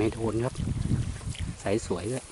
ไม่โดนครับ ใสสวยด้วย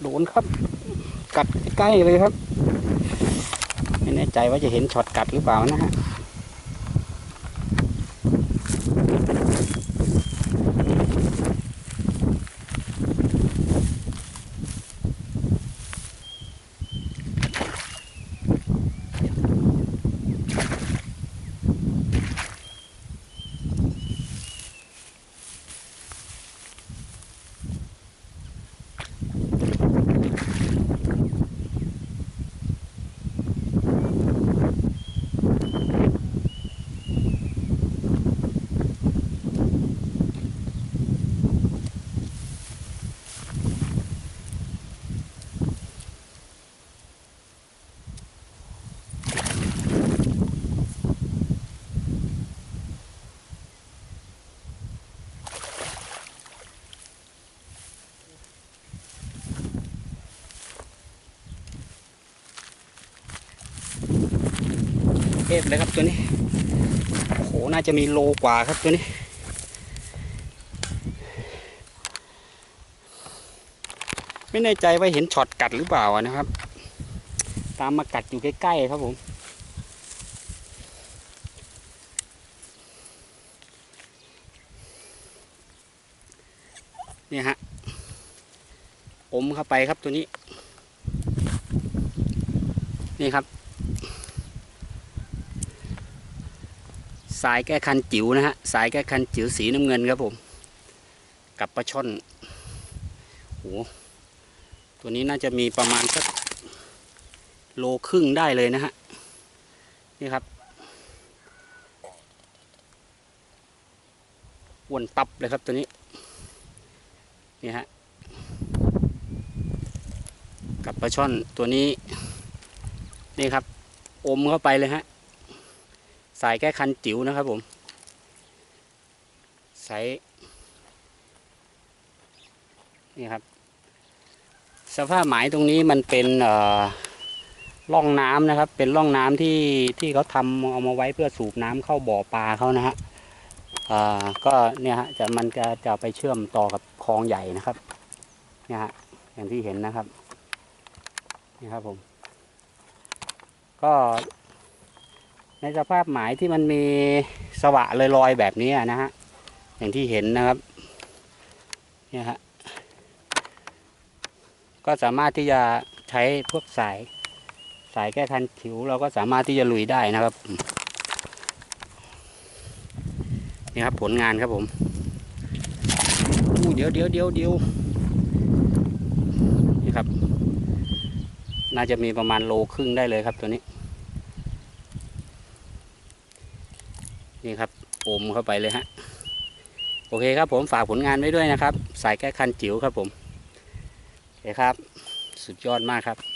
โดนครับ กัดใกล้เลยครับ ไม่แน่ใจว่าจะเห็นช็อตกัดหรือเปล่านะฮะ เทพเลยครับตัวนี้โอ้โหน่าจะมีโลกว่าครับตัวนี้ ไม่แน่ใจว่าเห็นช็อตกัดหรือเปล่านะครับ ตามมากัดอยู่ใกล้ๆครับผมเนี่ยฮะอมเข้าไปครับตัวนี้ นี่ครับ สายแก้คันจิ๋วนะฮะสายแก้คันจิ๋วสีน้ำเงินครับผม กับปลาช่อนโหตัวนี้น่าจะมีประมาณสักโลครึ่งได้เลยนะฮะนี่ครับอ้วนตับเลยครับตัวนี้นี่ฮะกับปลาช่อนตัวนี้นี่ครับ อมเข้าไปเลยฮะ สายแก้คันจิ๋วนะครับผมสายนี่ครับ สภาพหมายตรงนี้มันเป็นอ่อร่องน้ำนะครับ เป็นร่องน้ำที่ที่เขาทำเอามาไว้เพื่อสูบน้ำเข้าบ่อปลาเขานะฮะอ่าก็เนี่ยฮะจะมันจะจะไปเชื่อมต่อกับคลองใหญ่นะครับเนี่ยฮะอย่างที่เห็นนะครับนี่ครับผม ก็ ในสภาพหมายที่มันมีสวะลอยๆแบบนี้นะฮะอย่างที่เห็นนะครับเนี่ยฮะก็สามารถที่จะใช้พวกสายสายแก้คันผิวเราก็สามารถที่จะลุยได้นะครับนี่ครับผลงานครับผมอู้เดี๋ยวเดี๋ยวเดี๋ยวเดี๋ยวนี่ครับ น่าจะมีประมาณโลครึ่งได้เลยครับตัวนี้ นี่ครับอมเข้าไปเลยฮะโอเคครับผมฝากผลงานไว้ด้วยนะครับ สายแก้คันจิ๋วครับผมโอเคครับ สุดยอดมากครับ